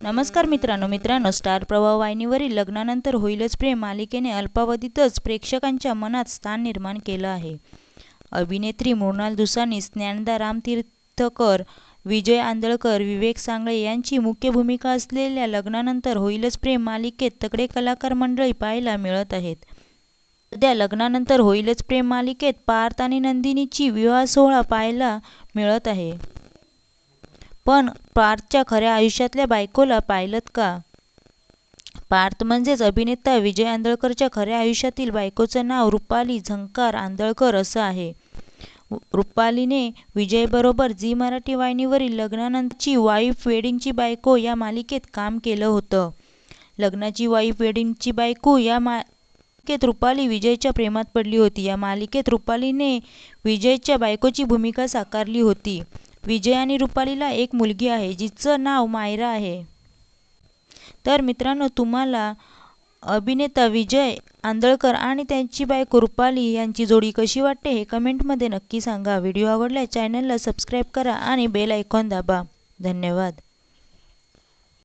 नमस्कार मित्रांनो मित्रांनो स्टार प्रवाह वाहिनीवरील लग्नानंतर होईलच प्रेम मालिकेने अल्पावधीतच प्रेक्षकांच्या मनात स्थान निर्माण केलं आहे. अभिनेत्री मृणाल दुसानी ज्ञानदा रामतीर्थकर विजय आंदळकर विवेक सांगळे यांची मुख्य भूमिका असलेल्या लग्नानंतर होईलच प्रेम मालिकेत तगडे कलाकार मंडळी पाहायला मिळत आहेत. सध्या लग्नानंतर होईलच प्रेम मालिकेत पार्थ आणि नंदिनीची विवाह सोहळा पाहायला मिळत आहे. पण पार्थच्या खऱ्या आयुष्यातल्या बायकोला पाहिलंत का? पार्थ म्हणजेच अभिनेता विजय आंदळकरच्या खऱ्या आयुष्यातील बायकोचं नाव रुपाली झंकार आंदळकर असं आहे. रुपालीने विजयबरोबर झी मराठी वाहिनीवरील लग्नानंतरची वाईफ वेडिंगची बायको या मालिकेत काम केलं होतं. लग्नाची वाईफ वेडिंगची बायको या मालिकेत रुपाली विजयच्या प्रेमात पडली होती. या मालिकेत रुपालीने विजयच्या बायकोची भूमिका साकारली होती. विजय आणि रुपालीला एक मुलगी आहे जिचं नाव मायरा आहे. तर मित्रांनो तुम्हाला अभिनेता विजय आंदळकर आणि त्यांची बायको रुपाली यांची जोडी कशी वाटते हे कमेंटमध्ये नक्की सांगा. व्हिडिओ आवडल्यास चॅनलला सबस्क्राईब करा आणि बेल आयकॉन दाबा. धन्यवाद.